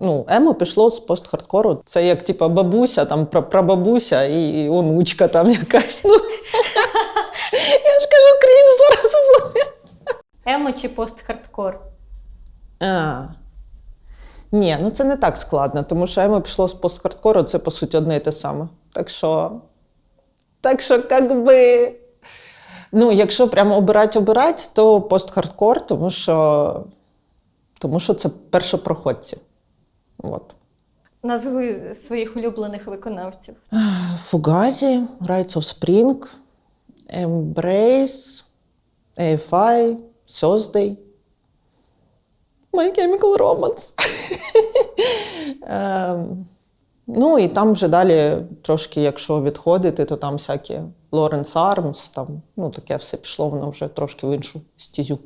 Ну, емо пішло з пост-хардкору. Це як типа бабуся, там прабабуся і, і онучка там якась. Ну. Я ж кажу, крінж зараз буде. Емо чи пост-хардкор? А. Ні, ну це не так складно, тому що емо пішло з пост-хардкору, це по суті одне і те саме. Так що, так що, як би. Ну, якщо прямо обирати обирати, то пост-хардкор, тому що, тому що це першопроходці. От. Назви своїх улюблених виконавців. Fugazi, Rights of Spring, Embrace, AFI, Thursday, My Chemical Romance. Ем, ну і там вже далі трошки, якщо відходити, то там всякі Lawrence Arms, там, ну таке все пішло, воно вже трошки в іншу стізю.